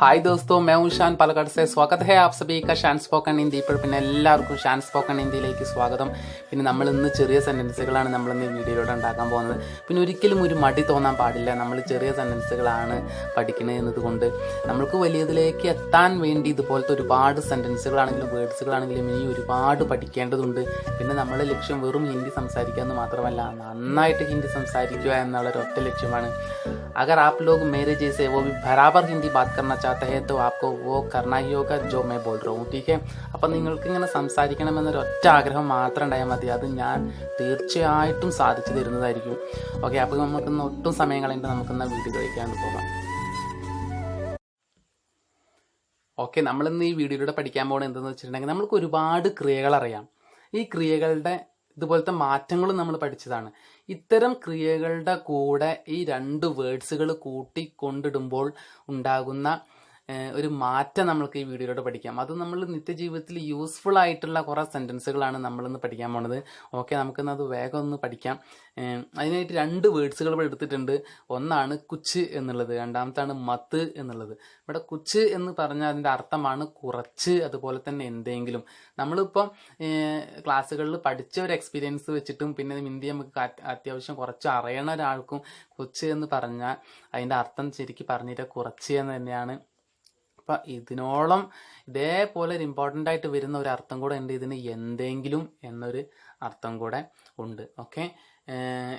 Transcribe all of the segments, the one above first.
Hi ദോസ്തോ മേ ഉഷാൻ പാലക്കാട് സെ സ്വാഗത ഹേ ആപ് സബി ക ഷാൻ സ്പോക്കൺ ഇന്ത്യ ഇപ്പോൾ പിന്നെ എല്ലാവർക്കും ഷാൻ സ്പോക്കൺ ഹിന്ദിയിലേക്ക് സ്വാഗതം. പിന്നെ നമ്മൾ ഇന്ന് ചെറിയ സെന്റൻസുകളാണ് നമ്മൾ ഇന്ന് വീഡിയോയിലൂടെ ഉണ്ടാക്കാൻ പോകുന്നത്. പിന്നെ ഒരിക്കലും ഒരു മടി തോന്നാൻ പാടില്ല. നമ്മൾ ചെറിയ സെന്റൻസുകളാണ് പഠിക്കുന്നത് എന്നതുകൊണ്ട്. നമ്മൾക്ക് വലിയതിലേക്ക് എത്താൻ വേണ്ടി ഇതുപോലത്തെ ഒരുപാട് സെന്റൻസുകളാണെങ്കിലും വേർഡ്സുകളാണെങ്കിലും ഇനി ഒരുപാട് പഠിക്കേണ്ടതുണ്ട്. പിന്നെ നമ്മുടെ ലക്ഷ്യം വെറും ഹിന്ദി സംസാരിക്കുക എന്ന് മാത്രമല്ല നന്നായിട്ട് ഹിന്ദി സംസാരിക്കുക എന്നുള്ള ഒരൊറ്റ ലക്ഷ്യമാണ്. അഗർ ആപ്പ് ലോക് മേരേജ് ജയ്സെ ഓ ബി ബരാബർ ഹിന്ദി ബാത് കർണ चाहते हैं तो आपको वो करना ही होगा जो मैं बोल रहा हूँ ठीक है അപ്പം നിങ്ങൾക്ക് ഇങ്ങനെ സംസാരിക്കണമെന്നൊരു ഒറ്റ ആഗ്രഹം മാത്രം ഉണ്ടായാൽ മതി അത് ഞാൻ തീർച്ചയായിട്ടും സാധിച്ചു തരുന്നതായിരിക്കും ഓക്കെ അപ്പോൾ നമുക്കിന്ന് ഒട്ടും സമയം കളയേണ്ട നമുക്കിന്ന് വീഡിയോ കഴിക്കാൻ പോകാം ഓക്കെ നമ്മളിന്ന് ഈ വീഡിയോയിലൂടെ പഠിക്കാൻ പോകുന്നത് എന്തെന്ന് വെച്ചിട്ടുണ്ടെങ്കിൽ നമ്മൾക്ക് ഒരുപാട് ക്രിയകൾ അറിയാം ഈ ക്രിയകളുടെ ഇതുപോലത്തെ മാറ്റങ്ങളും നമ്മൾ പഠിച്ചതാണ് ഇത്തരം ക്രിയകളുടെ കൂടെ ഈ രണ്ട് വേർഡ്സുകൾ കൂട്ടി കൊണ്ടിടുമ്പോൾ ഉണ്ടാകുന്ന ഏഹ്, ഒരു മാറ്റം നമ്മൾക്ക് ഈ വീഡിയോയിലൂടെ പഠിക്കാം. അത് നമ്മൾ നിത്യജീവിതത്തിൽ യൂസ്ഫുൾ ആയിട്ടുള്ള കുറേ സെന്റൻസുകളാണ് നമ്മളിന്ന് പഠിക്കാൻ പോണത്. ഓക്കെ നമുക്കിന്ന് അത് വേഗം ഒന്ന് പഠിക്കാം. അതിനായിട്ട് രണ്ട് വേർഡ്സുകൾ ഇവിടെ എടുത്തിട്ടുണ്ട്. ഒന്നാണ് കുച്ച് എന്നുള്ളത് രണ്ടാമത്താണ് മത്ത് എന്നുള്ളത്. ഇവിടെ കുച്ച് എന്ന് പറഞ്ഞാൽ അതിന്റെ അർത്ഥമാണ് കുറച്ച് അതുപോലെ തന്നെ എന്തെങ്കിലും. നമ്മളിപ്പം ക്ലാസ്സുകളിൽ പഠിച്ച ഒരു എക്സ്പീരിയൻസ് വെച്ചിട്ടും പിന്നെ ഹിന്ദി നമുക്ക് അത്യാവശ്യം കുറച്ച് അറിയണ ഒരാൾക്കും കൊച്ച് എന്ന് പറഞ്ഞാൽ അതിന്റെ അർത്ഥം ശരിക്കും പറഞ്ഞിട്ട് കുറച്ച് എന്ന് തന്നെയാണ് അപ്പം ഇതിനോളം ഇതേപോലെ ഒരു ഇമ്പോർട്ടന്റ് ആയിട്ട് വരുന്ന ഒരു അർത്ഥം കൂടെ ഉണ്ട്. ഇതിന് എന്തെങ്കിലും എന്നൊരു അർത്ഥം കൂടെ ഉണ്ട്. ഓക്കെ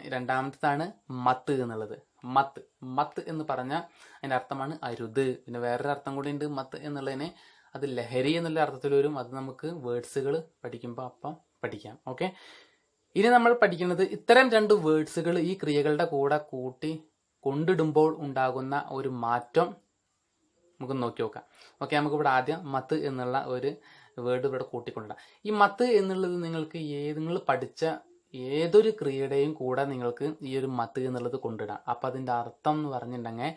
രണ്ടാമത്തതാണ് മത്ത് എന്നുള്ളത്. മത്ത്. മത്ത് എന്ന് പറഞ്ഞാൽ അതിന്റെ അർത്ഥമാണ് അരുത്. പിന്നെ വേറൊരു അർത്ഥം കൂടി ഉണ്ട് മത്ത് എന്നുള്ളതിനെ. അത് ലഹരി എന്നുള്ള അർത്ഥത്തിൽ വരും. അത് നമുക്ക് വേർഡ്സുകൾ പഠിക്കുമ്പോൾ അപ്പം പഠിക്കാം. ഓക്കെ ഇനി നമ്മൾ പഠിക്കുന്നത് ഇത്തരം രണ്ട് വേർഡ്സുകൾ ഈ ക്രിയകളുടെ കൂടെ കൂട്ടി കൊണ്ടിടുമ്പോൾ ഉണ്ടാകുന്ന ഒരു മാറ്റം നമുക്ക് നോക്കി നോക്കാം. ഓക്കെ നമുക്ക് ഇവിടെ ആദ്യം മത്ത് എന്നുള്ള ഒരു വേർഡ് ഇവിടെ കൂട്ടിക്കൊണ്ടിടാം ഈ മത്ത് എന്നുള്ളത് നിങ്ങൾക്ക് ഏത് നിങ്ങൾ പഠിച്ച ഏതൊരു ക്രിയയുടെയും കൂടെ നിങ്ങൾക്ക് ഈ ഒരു മത്ത് എന്നുള്ളത് കൊണ്ടിടാം അപ്പം അതിന്റെ അർത്ഥം എന്ന് പറഞ്ഞിട്ടുണ്ടെങ്കിൽ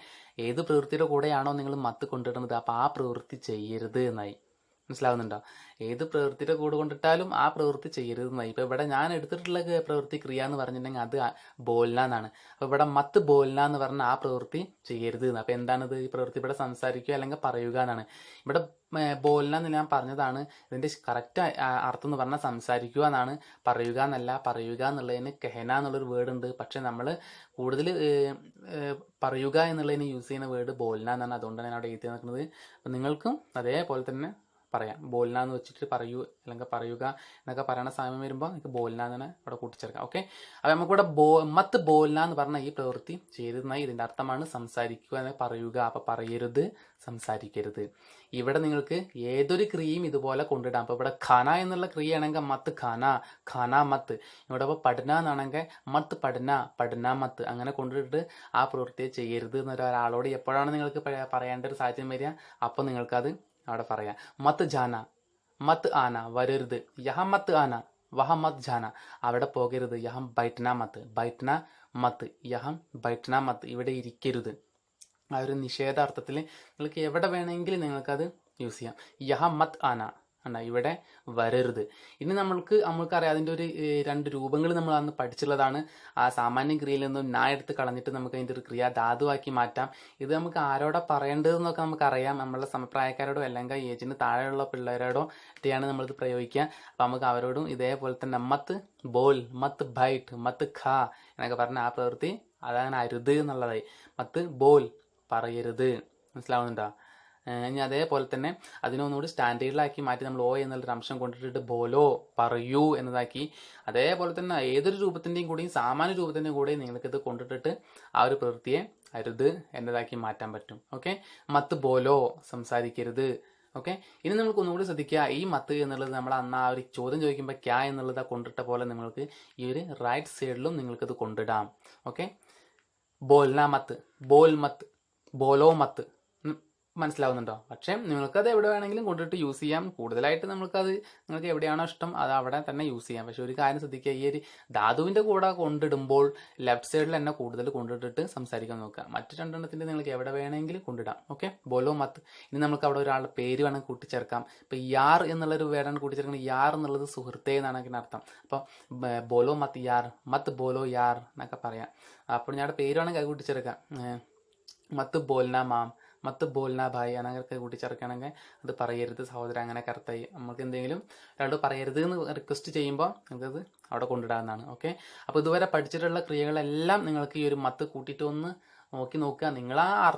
ഏത് പ്രവൃത്തിയുടെ കൂടെയാണോ നിങ്ങൾ മത്ത് കൊണ്ടിടുന്നത് അപ്പം ആ പ്രവൃത്തി ചെയ്യരുത് എന്നായി. മനസ്സിലാവുന്നുണ്ടോ? ഏത് പ്രവൃത്തിയുടെ കൂടെ കൊണ്ടിട്ടാലും ആ പ്രവൃത്തി ചെയ്യരുത് എന്നായി ഇപ്പം ഇവിടെ ഞാൻ എടുത്തിട്ടുള്ള പ്രവൃത്തി ക്രിയ എന്ന് പറഞ്ഞിട്ടുണ്ടെങ്കിൽ അത് ബോൽന എന്നാണ്. അപ്പോൾ ഇവിടെ മത്ത് ബോൽന എന്ന് പറഞ്ഞാൽ ആ പ്രവൃത്തി ചെയ്യരുത് എന്ന് അപ്പോൾ എന്താണത്? ഈ പ്രവൃത്തി ഇവിടെ സംസാരിക്കുക അല്ലെങ്കിൽ പറയുക എന്നാണ്. ഇവിടെ ബോൽന എന്ന് ഞാൻ പറഞ്ഞതാണ് ഇതിന്റെ കറക്റ്റ് അർത്ഥം എന്ന് പറഞ്ഞാൽ സംസാരിക്കുക എന്നാണ്. പറയുക എന്നല്ല പറയുക എന്നുള്ളതിന് കെഹന എന്നുള്ളൊരു വേർഡ് ഉണ്ട്. പക്ഷെ നമ്മൾ കൂടുതൽ പറയുക എന്നുള്ളതിന് യൂസ് ചെയ്യുന്ന വേർഡ് ബോൽന എന്നാണ്. അതുകൊണ്ടാണ് ഞാൻ അവിടെ എഴുതി നിൽക്കുന്നത് അപ്പം നിങ്ങൾക്കും അതേപോലെ തന്നെ പറയാം. ബോൽന എന്ന് വെച്ചിട്ട് പറയൂ അല്ലെങ്കിൽ പറയുക എന്നൊക്കെ പറയണ സമയം വരുമ്പോൾ നിങ്ങൾക്ക് ബോൽന എന്ന് അവിടെ കൂട്ടിച്ചേർക്കാം ഓക്കെ അപ്പോൾ നമുക്കിവിടെ ബോ മത്ത് ബോൽന എന്ന് പറഞ്ഞ ഈ പ്രവൃത്തി ചെയ്തതായി ഇതിന്റെ അർത്ഥമാണ് സംസാരിക്കുക എന്ന് പറയുക. അപ്പോൾ പറയരുത് സംസാരിക്കരുത്. ഇവിടെ നിങ്ങൾക്ക് ഏതൊരു ക്രിയയും ഇതുപോലെ കൊണ്ടിടാം. അപ്പോൾ ഇവിടെ ഖന എന്നുള്ള ക്രിയയാണെങ്കിൽ മത്ത് ഖന ഖാന മത്ത്. ഇവിടെ ഇപ്പോൾ പഠന എന്നാണെങ്കിൽ മത്ത് പഠന പഠന മത്ത്. അങ്ങനെ കൊണ്ടിട്ട് ആ പ്രവൃത്തിയെ ചെയ്യരുത് എന്നൊരു ഒരാളോട് എപ്പോഴാണ് നിങ്ങൾക്ക് പറയേണ്ട ഒരു സാഹചര്യം വരിക? അപ്പോൾ നിങ്ങൾക്കത് അവിടെ പറയാം. മത്ത് ജാന മത്ത് ആന വരരുത്. യഹ മത്ത് ആന വഹ മത് ജാന. അവിടെ പോകരുത്. യഹം ബൈറ്റ്ന മത്ത്. ബൈറ്റ്ന മത്ത്. യഹം ബൈറ്റ്ന മത്ത്. ഇവിടെ ഇരിക്കരുത്. ആ ഒരു നിഷേധാർത്ഥത്തിൽ നിങ്ങൾക്ക് എവിടെ വേണമെങ്കിലും നിങ്ങൾക്കത് യൂസ് ചെയ്യാം. യഹ മത് ആന. അണ്ട ഇവിടെ വരരുത്. ഇനി നമ്മൾക്ക് നമ്മൾക്കറിയാം അതിന്റെ ഒരു രണ്ട് രൂപങ്ങൾ നമ്മൾ അന്ന് പഠിച്ചിട്ടുള്ളതാണ്. ആ സാമാന്യ ക്രിയയിൽ നിന്നും നാ എടുത്ത് കളഞ്ഞിട്ട് നമുക്ക് അതിന്റെ ഒരു ക്രിയ ധാതുവാക്കി മാറ്റാം. ഇത് നമുക്ക് ആരോടാ പറയേണ്ടതെന്നൊക്കെ നമുക്കറിയാം. നമ്മളുടെ സമപ്രായക്കാരോടോ അല്ലെങ്കിൽ ഏജിന് താഴെയുള്ള പിള്ളേരോടോ ഒക്കെയാണ് നമ്മളിത് പ്രയോഗിക്കുക. അപ്പം നമുക്ക് അവരോടും ഇതേപോലെ തന്നെ മത്ത് ബോൽ മത്ത് ബൈറ്റ് മത്ത് ഖാ എന്നൊക്കെ പറഞ്ഞ ആ പ്രവൃത്തി അതങ്ങനെ അരുത് എന്നുള്ളതായി. മത്ത് ബോൽ പറയരുത്. മനസ്സിലാവുന്നുണ്ടോ? ഇനി അതേപോലെ തന്നെ അതിനൊന്നുകൂടി സ്റ്റാൻഡേർഡിലാക്കി മാറ്റി നമ്മൾ ഓ എന്നുള്ളൊരു അംശം കൊണ്ടിട്ടിട്ട് ബോലോ പറയൂ എന്നതാക്കി. അതേപോലെ തന്നെ ഏതൊരു രൂപത്തിന്റെയും കൂടിയും സാമാന്യ രൂപത്തിന്റെയും കൂടെയും നിങ്ങൾക്കിത് കൊണ്ടിട്ടിട്ട് ആ ഒരു പ്രവൃത്തിയെ അരുത് എന്നതാക്കി മാറ്റാൻ പറ്റും. ഓക്കെ? മത്ത് ബോലോ സംസാരിക്കരുത്. ഓക്കെ? ഇനി നമുക്ക് ഒന്നുകൂടി ശ്രദ്ധിക്കുക ഈ മത്ത് എന്നുള്ളത് നമ്മൾ അന്ന് ആ ഒരു ചോദ്യം ചോദിക്കുമ്പോൾ ക്യാ എന്നുള്ളത് കൊണ്ടിട്ട പോലെ നിങ്ങൾക്ക് ഈ ഒരു റൈറ്റ് സൈഡിലും നിങ്ങൾക്കിത് കൊണ്ടിടാം. ഓക്കെ? ബോൽന മത്ത് ബോൽ മത്ത് ബോലോ മത്ത്. മനസ്സിലാവുന്നുണ്ടോ? പക്ഷേ നിങ്ങൾക്കത് എവിടെ വേണമെങ്കിലും കൊണ്ടിട്ട് യൂസ് ചെയ്യാം. കൂടുതലായിട്ട് നമുക്കത് നിങ്ങൾക്ക് എവിടെയാണോ ഇഷ്ടം അത് അവിടെ തന്നെ യൂസ് ചെയ്യാം. പക്ഷെ ഒരു കാര്യം ശ്രദ്ധിക്കുക. ഈ ഒരു ധാതുവിന്റെ കൂടെ കൊണ്ടിടുമ്പോൾ ലെഫ്റ്റ് സൈഡിൽ തന്നെ കൂടുതൽ കൊണ്ടിട്ടിട്ട് സംസാരിക്കാൻ നോക്കുക. മറ്റു രണ്ടെണ്ണത്തിന്റെ നിങ്ങൾക്ക് എവിടെ വേണമെങ്കിലും കൊണ്ടിടാം. ഓക്കെ ബോലോ മത്ത്. ഇനി നമുക്ക് അവിടെ ഒരാളുടെ പേര് വേണമെങ്കിൽ കൂട്ടിച്ചേർക്കാം. ഇപ്പം യാർ എന്നുള്ളൊരു വേടാണ് കൂട്ടിച്ചേർക്കുന്നത്. യാർ എന്നുള്ളത് സുഹൃത്തേ എന്നാണ് അതിന് അർത്ഥം. അപ്പോൾ ബോലോ മത്ത് യാർ മത്ത് ബോലോ യാർ എന്നൊക്കെ പറയാം. അപ്പോൾ ഞാൻ പേര് വേണമെങ്കിൽ കൂട്ടിച്ചേർക്കാം. മത്ത് ബോൽന മാം. മത്ത് ബോൽന ഭായ് അങ്ങനെയൊക്കെ കൂട്ടിച്ചേർക്കുകയാണെങ്കിൽ അത് പറയരുത് സഹോദരൻ അങ്ങനെ കറുത്തായി. നമുക്ക് എന്തെങ്കിലും ഒരാളോട് പറയരുത് എന്ന് റിക്വസ്റ്റ് ചെയ്യുമ്പോൾ നിങ്ങൾക്കത് അവിടെ കൊണ്ടിടാവുന്നതാണ് ഓക്കെ അപ്പോൾ ഇതുവരെ പഠിച്ചിട്ടുള്ള ക്രിയകളെല്ലാം നിങ്ങൾക്ക് ഈ ഒരു മത്ത് കൂട്ടിയിട്ട് ഒന്ന് നോക്കി നോക്കുക. നിങ്ങൾ ആ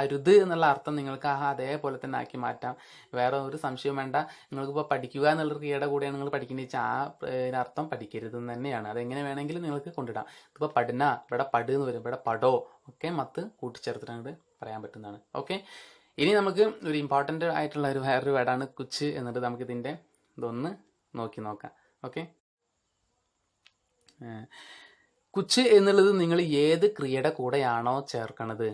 അരുത് എന്നുള്ള അർത്ഥം നിങ്ങൾക്ക് ആ അതേപോലെ തന്നെ ആക്കി മാറ്റാം. വേറെ ഒരു സംശയം വേണ്ട. നിങ്ങൾക്കിപ്പോൾ പഠിക്കുക എന്നുള്ള ക്രിയയുടെ കൂടെയാണ് നിങ്ങൾ പഠിക്കുന്നത്. വെച്ചാൽ ആ അർത്ഥം പഠിക്കരുത് എന്ന് തന്നെയാണ്. അതെങ്ങനെ വേണമെങ്കിലും നിങ്ങൾക്ക് കൊണ്ടിടാം. ഇപ്പോൾ പഠന ഇവിടെ പട് എന്ന് വരും. ഇവിടെ പടോ ഒക്കെ മത്ത് കൂട്ടിച്ചേർത്തിട്ട് പറയാൻ പറ്റുന്നതാണ്. ഓക്കെ? ഇനി നമുക്ക് ഒരു ഇമ്പോർട്ടന്റ് ആയിട്ടുള്ള ഒരു വേറൊരു വേർഡാണ് കുച്ച് എന്നിട്ട് നമുക്ക് ഇതിന്റെ ഇതൊന്ന് നോക്കി നോക്കാം. ഓക്കെ? കുച്ച് എന്നുള്ളത് നിങ്ങൾ ഏത് ക്രിയയുടെ കൂടെയാണോ ചേർക്കണത്?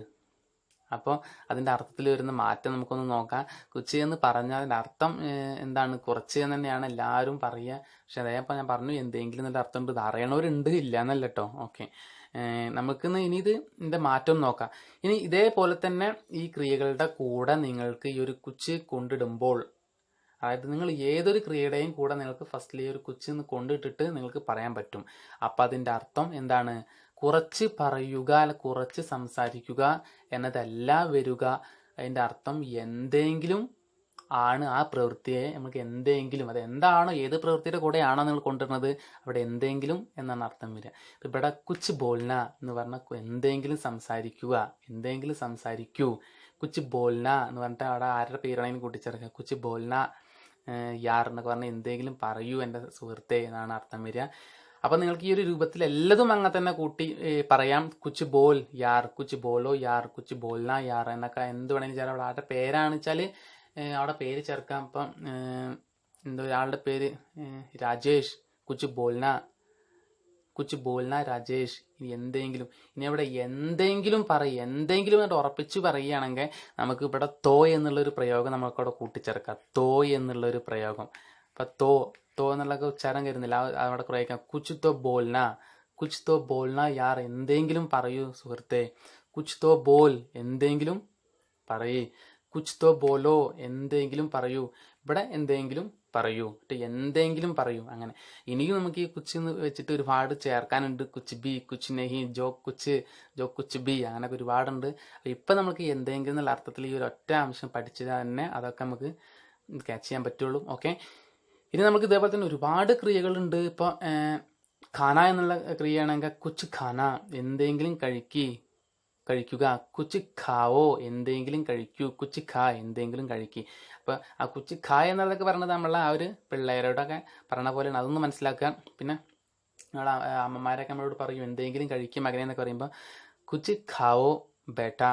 അപ്പോൾ അതിന്റെ അർത്ഥത്തിൽ വരുന്ന മാറ്റം നമുക്കൊന്ന് നോക്കാം. കുച്ച് എന്ന് പറഞ്ഞാൽ അതിന്റെ അർത്ഥം എന്താണ്? കുറച്ച് എന്ന് തന്നെയാണ് എല്ലാവരും പറയുക. പക്ഷെ അതേപ്പോൾ ഞാൻ പറഞ്ഞു എന്തെങ്കിലും നല്ല അർത്ഥം ഉണ്ട് ഇത് അറിയണവരുണ്ട് ഇല്ല എന്നല്ല കേട്ടോ ഓക്കെ നമുക്കിന്ന് ഇനി ഇത് ഇതിന്റെ മാറ്റം നോക്കാം. ഇനി ഇതേപോലെ തന്നെ ഈ ക്രിയകളുടെ കൂടെ നിങ്ങൾക്ക് ഈ ഒരു കുച്ച് കൊണ്ടിടുമ്പോൾ അതായത് നിങ്ങൾ ഏതൊരു ക്രിയയുടെയും കൂടെ നിങ്ങൾക്ക് ഫസ്റ്റ്ലി ഒരു കുച്ച് നിന്ന് കൊണ്ടിട്ടിട്ട് നിങ്ങൾക്ക് പറയാൻ പറ്റും. അപ്പം അതിന്റെ അർത്ഥം എന്താണ്? കുറച്ച് പറയുക അല്ല കുറച്ച് സംസാരിക്കുക എന്നതല്ല വരിക. അതിന്റെ അർത്ഥം എന്തെങ്കിലും ആണ് ആ പ്രവൃത്തിയെ നമുക്ക് എന്തെങ്കിലും അത് എന്താണോ ഏത് പ്രവൃത്തിയുടെ കൂടെയാണോ നിങ്ങൾ കൊണ്ടുവരുന്നത് അവിടെ എന്തെങ്കിലും എന്നാണ് അർത്ഥം വരിക. ഇവിടെ കുച്ച് ബോൽന എന്ന് പറഞ്ഞാൽ എന്തെങ്കിലും സംസാരിക്കുക എന്തെങ്കിലും സംസാരിക്കൂ. കുച്ച് ബോൽന എന്ന് പറഞ്ഞിട്ട് അവിടെ ആരുടെ പേരാണെങ്കിലും കൂട്ടിച്ചേർക്കുക? കുച്ച് ബോൽന യാർ എന്നൊക്കെ പറഞ്ഞാൽ എന്തെങ്കിലും പറയൂ എന്റെ സുഹൃത്തെ എന്നാണ് അർത്ഥം വരിക. അപ്പൊ നിങ്ങൾക്ക് ഈ ഒരു രൂപത്തിൽ എല്ലതും അങ്ങനെ തന്നെ കൂട്ടി പറയാം. കുച്ച് ബോൽ യാർ കുച്ച് ബോലോ യാർ കുച്ച് ബോൽന യാർ എന്നൊക്കെ എന്ത് വേണമെങ്കിലും ചേരാം അവിടെ ആരുടെ പേരാണ് വെച്ചാൽ അവിടെ പേര് ചേർക്കാം. ഇപ്പം എന്തോ ഒരാളുടെ പേര് രാജേഷ് കുച്ച് ബോൽന കുച്ച് ബോൽന രാജേഷ് എന്തെങ്കിലും ഇനി അവിടെ എന്തെങ്കിലും പറയും എന്തെങ്കിലും എന്നിട്ട് ഉറപ്പിച്ച് പറയുകയാണെങ്കിൽ നമുക്ക് ഇവിടെ തോ എന്നുള്ളൊരു പ്രയോഗം നമുക്കവിടെ കൂട്ടിച്ചേർക്കാം. തോ എന്നുള്ളൊരു പ്രയോഗം. അപ്പൊ തോ തോ എന്നുള്ള ഉച്ചാരം കരുന്നില്ല അവിടെ പ്രയോഗിക്കാം കുച്ച് തോ ബോൽന. കുച്ച് തോ ബോൽന യാർ എന്തെങ്കിലും പറയൂ സുഹൃത്തെ. കുച്ച് തോ ബോൽ എന്തെങ്കിലും പറയേ. കുച്ച് തോ ബോലോ എന്തെങ്കിലും പറയൂ. ഇവിടെ എന്തെങ്കിലും പറയൂ മറ്റേ എന്തെങ്കിലും പറയൂ അങ്ങനെ. ഇനിയും നമുക്ക് ഈ കുച്ച് എന്ന് വെച്ചിട്ട് ഒരുപാട് ചേർക്കാനുണ്ട്. കുച്ച് ബി കുച്ച് നെഹി ജോ കുച്ച് ജോ കുച്ച് ബി അങ്ങനെയൊക്കെ ഒരുപാടുണ്ട്. ഇപ്പം നമുക്ക് എന്തെങ്കിലും എന്നുള്ള അർത്ഥത്തിൽ ഈ ഒരു ഒറ്റ അംശം പഠിച്ചത് തന്നെ അതൊക്കെ നമുക്ക് ക്യാച്ച് ചെയ്യാൻ പറ്റുള്ളൂ. ഓക്കെ ഇനി നമുക്ക് ഇതേപോലെ തന്നെ ഒരുപാട് ക്രിയകളുണ്ട്. ഇപ്പോൾ ഖാന എന്നുള്ള ക്രിയയാണെങ്കിൽ കുച്ച് ഖാന എന്തെങ്കിലും കഴിക്കി കഴിക്കുക. കുച്ച് ഖാവോ എന്തെങ്കിലും കഴിക്കൂ. കുച്ച് ഖാ എന്തെങ്കിലും കഴിക്കി. അപ്പൊ ആ കുച്ച് ഖാ എന്നുള്ളതൊക്കെ പറഞ്ഞത് നമ്മളെ ആ ഒരു പിള്ളേരോടൊക്കെ പറഞ്ഞ പോലെയാണ്. അതൊന്ന് മനസ്സിലാക്കുക. പിന്നെ നമ്മളെ അമ്മമാരൊക്കെ നമ്മളോട് പറയും എന്തെങ്കിലും കഴിക്കും മകനെ എന്നൊക്കെ പറയുമ്പോൾ കുച്ച് ഖാവോ ബേട്ടാ?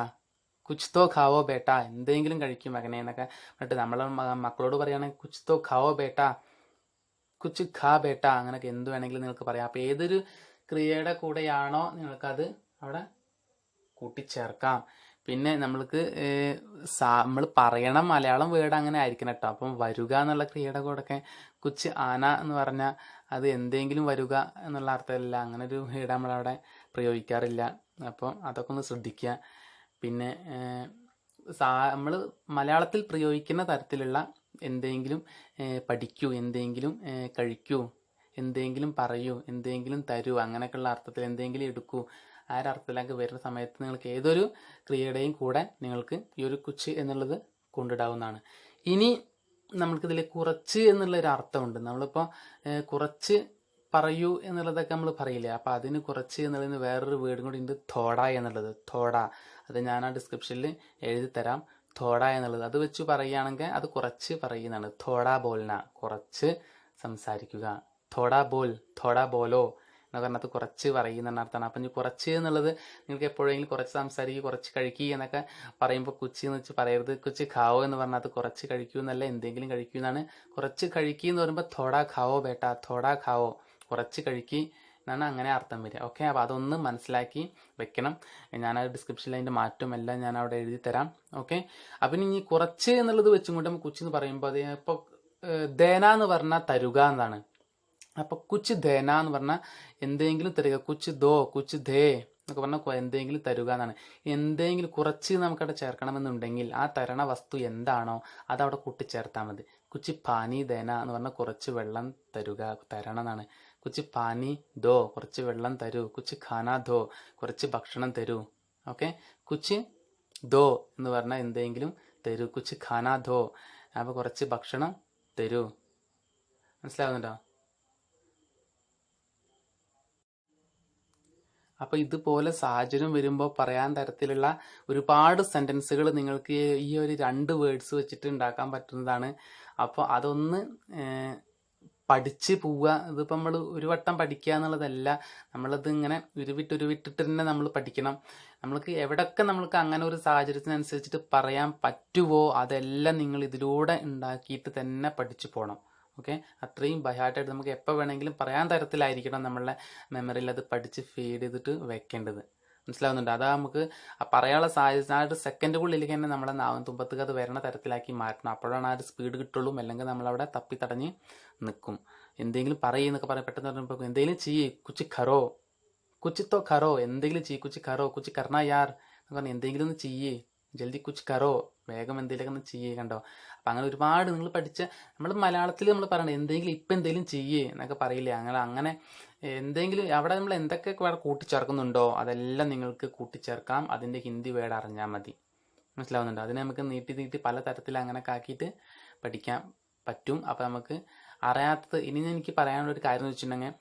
കുച്ചിത്തോ ഖാവോ ബേട്ടാ? എന്തെങ്കിലും കഴിക്കും മകനെ എന്നൊക്കെ എന്നിട്ട് നമ്മളെ മക്കളോട് പറയുകയാണെങ്കിൽ കുച്ചിത്തോ ഖാവോ ബേട്ടാ? കുച്ച് ഖാ ബേട്ട? അങ്ങനെയൊക്കെ എന്ത് വേണമെങ്കിലും നിങ്ങൾക്ക് പറയാം. അപ്പോൾ ഏതൊരു ക്രിയയുടെ കൂടെയാണോ നിങ്ങൾക്കത് അവിടെ കൂട്ടിച്ചേർക്കാം. പിന്നെ നമ്മൾക്ക് നമ്മൾ പറയണ മലയാളം വേർഡ് അങ്ങനെ ആയിരിക്കണം കേട്ടോ. അപ്പം വരുക എന്നുള്ള ക്രിയയുടെ കൂടെയൊക്കെ കുച്ച് ആന എന്ന് പറഞ്ഞാൽ അത് എന്തെങ്കിലും വരുക എന്നുള്ള അർത്ഥമല്ല അങ്ങനെ ഒരു വേർഡ് നമ്മളവിടെ പ്രയോഗിക്കാറില്ല. അപ്പോൾ അതൊക്കെ ഒന്ന് ശ്രദ്ധിക്കുക. പിന്നെ നമ്മൾ മലയാളത്തിൽ പ്രയോഗിക്കുന്ന തരത്തിലുള്ള എന്തെങ്കിലും പഠിക്കൂ എന്തെങ്കിലും കഴിക്കൂ എന്തെങ്കിലും പറയൂ എന്തെങ്കിലും തരൂ അങ്ങനെയൊക്കെയുള്ള അർത്ഥത്തിൽ എന്തെങ്കിലും എടുക്കൂ ആ ഒരു അർത്ഥത്തിലേക്ക് വരുന്ന സമയത്ത് നിങ്ങൾക്ക് ഏതൊരു ക്രിയയുടെയും കൂടെ നിങ്ങൾക്ക് ഈ ഒരു കുച്ച് എന്നുള്ളത് കൊണ്ടിടാവുന്നതാണ്. ഇനി നമ്മൾക്കിതിൽ കുറച്ച് എന്നുള്ള ഒരു അർത്ഥമുണ്ട് നമ്മളിപ്പോൾ കുറച്ച് പറയൂ എന്നുള്ളതൊക്കെ നമ്മൾ പറയില്ലേ? അപ്പം അതിന് കുറച്ച് എന്നുള്ളതിന് വേറൊരു വേർഡും കൂടി ഉണ്ട് തോട എന്നുള്ളത്. തോട. അത് ഞാൻ ആ ഡിസ്ക്രിപ്ഷനിൽ എഴുതി തരാം. തോട എന്നുള്ളത്. അത് വെച്ച് പറയുകയാണെങ്കിൽ അത് കുറച്ച് പറയുന്നതാണ്. തോടാ ബോൽന. കുറച്ച് സംസാരിക്കുക. തോടാ ബോൽ. തോടാ ബോലോ. എന്ന് പറഞ്ഞത് കുറച്ച് പറയുന്ന അർത്ഥമാണ് അപ്പം കുറച്ച് എന്നുള്ളത് നിങ്ങൾക്ക് എപ്പോഴെങ്കിലും കുറച്ച് സംസാരിക്കുക കുറച്ച് കഴിക്കുക എന്നൊക്കെ പറയുമ്പോൾ കുച്ചി എന്ന് വെച്ച് പറയരുത്. കുച്ച് ഖാവോ എന്ന് പറഞ്ഞാൽ അത് കുറച്ച് കഴിക്കൂ എന്നല്ല എന്തെങ്കിലും കഴിക്കൂ എന്നാണ്. കുറച്ച് കഴിക്കുക എന്ന് പറയുമ്പോൾ തൊടാ ഖാവോ ബേട്ട തൊടാ ഖാവോ. കുറച്ച് കഴിക്കി എന്നാണ് അങ്ങനെ അർത്ഥം വരിക. ഓക്കെ? അപ്പോൾ അതൊന്ന് മനസ്സിലാക്കി വെക്കണം. ഞാൻ ഡിസ്ക്രിപ്ഷനിൽ അതിന്റെ മാറ്റം എല്ലാം ഞാൻ അവിടെ എഴുതി തരാം. ഓക്കെ? അപ്പം ഇനി കുറച്ച് എന്നുള്ളത് വെച്ചും കൊണ്ട് കുച്ചി എന്ന് പറയുമ്പോൾ അത് ഇപ്പോൾ ദേന എന്ന് പറഞ്ഞാൽ തരുക എന്നാണ്. അപ്പൊ കുച്ച് ധേന എന്ന് പറഞ്ഞാൽ എന്തെങ്കിലും തരിക കുച്ച് ദോ കുച്ച് ധേ എന്നൊക്കെ പറഞ്ഞാൽ എന്തെങ്കിലും തരുക എന്നാണ്. എന്തെങ്കിലും കുറച്ച് നമുക്കവിടെ ചേർക്കണമെന്നുണ്ടെങ്കിൽ ആ തരണ വസ്തു എന്താണോ അതവിടെ കൂട്ടിച്ചേർത്താൽ മതി. കുച്ച് പാനി ദേന എന്ന് പറഞ്ഞാൽ കുറച്ച് വെള്ളം തരുക തരണം എന്നാണ്. കുച്ച് പാനി ദോ കുറച്ച് വെള്ളം തരൂ. കുച്ച് ഖാന ദോ കുറച്ച് ഭക്ഷണം തരൂ. ഓക്കെ? കുച്ച് ദോ എന്ന് പറഞ്ഞാൽ എന്തെങ്കിലും തരൂ. കുച്ച് ഖാന ദോ അപ്പോൾ കുറച്ച് ഭക്ഷണം തരൂ. മനസ്സിലാവുന്നുണ്ടോ? അപ്പോൾ ഇതുപോലെ സാഹചര്യം വരുമ്പോൾ പറയാൻ തരത്തിലുള്ള ഒരുപാട് സെന്റൻസുകൾ നിങ്ങൾക്ക് ഈ ഒരു രണ്ട് വേർഡ്സ് വെച്ചിട്ട് ഉണ്ടാക്കാൻ പറ്റുന്നതാണ്. അപ്പോൾ അതൊന്ന് പഠിച്ച് പോവുക. ഇതിപ്പോൾ നമ്മൾ ഒരു വട്ടം പഠിക്കുക എന്നുള്ളതല്ല. നമ്മളത് ഇങ്ങനെ ഉരുവിട്ട് ഉരുവിട്ടിട്ട് തന്നെ നമ്മൾ പഠിക്കണം. നമ്മൾക്ക് എവിടെയൊക്കെ നമ്മൾക്ക് അങ്ങനെ ഒരു സാഹചര്യത്തിനനുസരിച്ചിട്ട് പറയാൻ പറ്റുമോ അതെല്ലാം നിങ്ങൾ ഇതിലൂടെ ഉണ്ടാക്കിയിട്ട് തന്നെ പഠിച്ചു പോകണം ഓക്കെ? അത്രയും ബൈഹാർട്ടായിട്ട് നമുക്ക് എപ്പോൾ വേണമെങ്കിലും പറയാൻ തരത്തിലായിരിക്കണം നമ്മളുടെ മെമ്മറിയിൽ അത് പഠിച്ച് ഫീഡ് ചെയ്തിട്ട് വെക്കേണ്ടത്. മനസ്സിലാവുന്നുണ്ട്? അതാ നമുക്ക് പറയാനുള്ള സാഹചര്യം. ആ ഒരു സെക്കൻഡുകളിലേക്ക് തന്നെ നമ്മളെ നാവൻ തുമ്പത്തേക്ക് അത് വരണ തരത്തിലാക്കി മാറ്റണം. അപ്പോഴാണ് ആ ഒരു സ്പീഡ് കിട്ടുള്ളൂ. അല്ലെങ്കിൽ നമ്മളവിടെ തപ്പി തടഞ്ഞ് നിൽക്കും. എന്തെങ്കിലും പറയുന്നൊക്കെ പറയാം പെട്ടെന്ന് പറയുമ്പോൾ എന്തെങ്കിലും ചെയ്യ്. കുച്ച് ഖറോ കുച്ചിത്തോ ഖറോ എന്തെങ്കിലും ചെയ്യ്. കുച്ച് ഖറോ കുച്ച് കർണ യാർ എന്ന് പറഞ്ഞാൽ എന്തെങ്കിലും ഒന്ന് ചെയ്യേ. ജൽദി കുച്ച് കറോ വേഗം എന്തെങ്കിലുമൊക്കെ ഒന്ന് ചെയ്യേ കണ്ടോ? അപ്പം അങ്ങനെ ഒരുപാട് നിങ്ങൾ പഠിച്ച നമ്മൾ മലയാളത്തിൽ നമ്മൾ പറയണം എന്തെങ്കിലും ഇപ്പം എന്തെങ്കിലും ചെയ്യേ എന്നൊക്കെ പറയില്ലേ? അങ്ങനെ അങ്ങനെ എന്തെങ്കിലും അവിടെ നമ്മൾ എന്തൊക്കെ വേറെ കൂട്ടിച്ചേർക്കുന്നുണ്ടോ? അതെല്ലാം നിങ്ങൾക്ക് കൂട്ടിച്ചേർക്കാം. അതിന്റെ ഹിന്ദി വേർഡ് അറിഞ്ഞാൽ മതി. മനസ്സിലാവുന്നുണ്ടോ? അതിനെ നമുക്ക് നീട്ടി നീട്ടി പല തരത്തിൽ അങ്ങനെ കാക്കിയിട്ട് പഠിക്കാൻ പറ്റും. അപ്പോൾ നമുക്ക് അറിയാത്തത് ഇനി എനിക്ക് പറയാനുള്ള ഒരു കാര്യം എന്ന് വെച്ചിട്ടുണ്ടെങ്കിൽ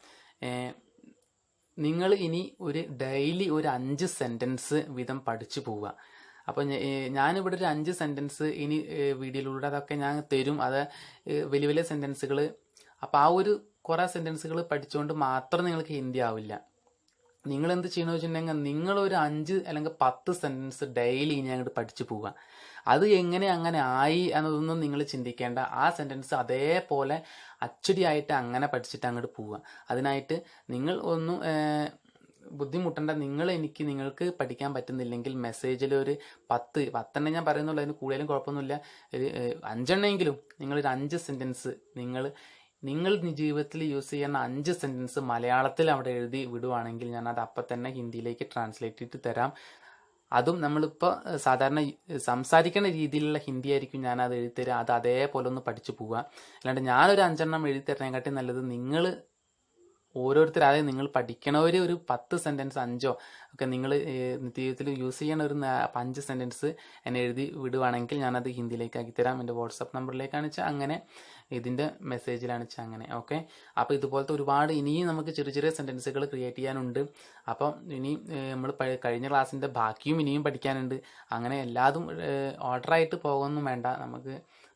നിങ്ങൾ ഇനി ഒരു ഡെയിലി ഒരു അഞ്ച് സെന്റൻസ് വീതം പഠിച്ചു പോവുക. അപ്പോൾ ഞാനിവിടെ ഒരു അഞ്ച് സെന്റൻസ് ഇനി വീഡിയോയിലൂടെ അതൊക്കെ ഞാൻ തരും. അത് വലിയ വലിയ സെന്റൻസുകൾ അപ്പോൾ ആ ഒരു കുറേ സെന്റൻസുകൾ പഠിച്ചുകൊണ്ട് മാത്രം നിങ്ങൾക്ക് ഹിന്ദി ആവില്ല. നിങ്ങൾ എന്ത് ചെയ്യണമെന്ന് വെച്ചിട്ടുണ്ടെങ്കിൽ നിങ്ങൾ ഒരു അഞ്ച് അല്ലെങ്കിൽ പത്ത് സെന്റൻസ് ഡെയിലി ഞാൻ അങ്ങോട്ട് പഠിച്ചു പോവുക. അത് എങ്ങനെ അങ്ങനെ ആയി എന്നതൊന്നും നിങ്ങൾ ചിന്തിക്കേണ്ട. ആ സെന്റൻസ് അതേപോലെ അച്ചടിയായിട്ട് അങ്ങനെ പഠിച്ചിട്ട് അങ്ങോട്ട് പോവുക. അതിനായിട്ട് നിങ്ങൾ ഒന്നും ബുദ്ധിമുട്ടണ്ട നിങ്ങൾ എനിക്ക് നിങ്ങൾക്ക് പഠിക്കാൻ പറ്റുന്നില്ലെങ്കിൽ മെസ്സേജിൽ ഒരു പത്ത് പത്തെണ്ണം ഞാൻ പറയുന്നുള്ളൂ അതിന് കൂടുതലും കുഴപ്പമൊന്നുമില്ല. ഒരു അഞ്ചെണ്ണമെങ്കിലും നിങ്ങളൊരു അഞ്ച് സെന്റൻസ് നിങ്ങൾ നിങ്ങൾ ജീവിതത്തിൽ യൂസ് ചെയ്യുന്ന അഞ്ച് സെന്റൻസ് മലയാളത്തിൽ അവിടെ എഴുതി വിടുവാണെങ്കിൽ ഞാൻ അത് അപ്പം തന്നെ ഹിന്ദിയിലേക്ക് ട്രാൻസ്ലേറ്റ് ചെയ്തിട്ട് തരാം. അതും നമ്മളിപ്പോൾ സാധാരണ സംസാരിക്കുന്ന രീതിയിലുള്ള ഹിന്ദി ആയിരിക്കും ഞാൻ അത് എഴുതി തരാം. അത് അതേപോലെ ഒന്ന് പഠിച്ചു പോവുക അല്ലാണ്ട് ഞാനൊരു അഞ്ചെണ്ണം എഴുതി തരണേക്കാട്ടി നല്ലത് നിങ്ങൾ ഓരോരുത്തർ അതായത് നിങ്ങൾ പഠിക്കണവർ ഒരു പത്ത് സെന്റൻസ് അഞ്ചോ ഒക്കെ നിങ്ങൾ നിത്യജീവിതത്തിൽ യൂസ് ചെയ്യണ ഒരു അഞ്ച് സെന്റൻസ് എന്നെ എഴുതി വിടുവാണെങ്കിൽ ഞാനത് ഹിന്ദിയിലേക്ക് ആക്കി തരാം. എന്റെ വാട്സപ്പ് നമ്പറിലേക്കാണ് വെച്ചാൽ അങ്ങനെ ഇതിന്റെ മെസ്സേജിലാണ് അങ്ങനെ ഓക്കെ അപ്പോൾ ഇതുപോലത്തെ ഒരുപാട് ഇനിയും നമുക്ക് ചെറിയ ചെറിയ സെന്റൻസുകൾ ക്രിയേറ്റ് ചെയ്യാനുണ്ട്. അപ്പം ഇനി നമ്മൾ കഴിഞ്ഞ ക്ലാസ്സിന്റെ ബാക്കിയും ഇനിയും പഠിക്കാനുണ്ട്. അങ്ങനെ എല്ലാതും ഓർഡറായിട്ട് പോകുമെന്നും വേണ്ട. നമുക്ക്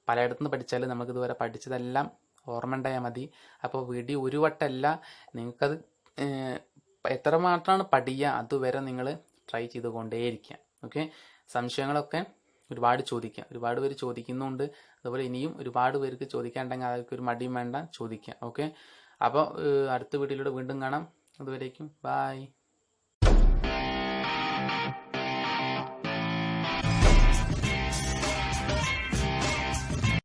പലയിടത്തുനിന്ന് പഠിച്ചാൽ നമുക്കിതുവരെ പഠിച്ചതെല്ലാം ഓർമ്മ ഉണ്ടായാൽ മതി. അപ്പോൾ വീഡിയോ ഒരു വട്ടമല്ല നിങ്ങൾക്കത് എത്രമാത്രമാണ് പഠിക്കുക അതുവരെ നിങ്ങൾ ട്രൈ ചെയ്തുകൊണ്ടേയിരിക്കുക ഓക്കെ സംശയങ്ങളൊക്കെ ഒരുപാട് ചോദിക്കുക ഒരുപാട് പേര് ചോദിക്കുന്നുണ്ട്. അതുപോലെ ഇനിയും ഒരുപാട് പേർക്ക് ചോദിക്കാണ്ടെങ്കിൽ അതൊക്കെ ഒരു മടിയും വേണ്ട. ചോദിക്കുക ഓക്കെ അപ്പോൾ അടുത്ത വീഡിയോയിലൂടെ വീണ്ടും കാണാം. അതുവരേക്കും ബായ്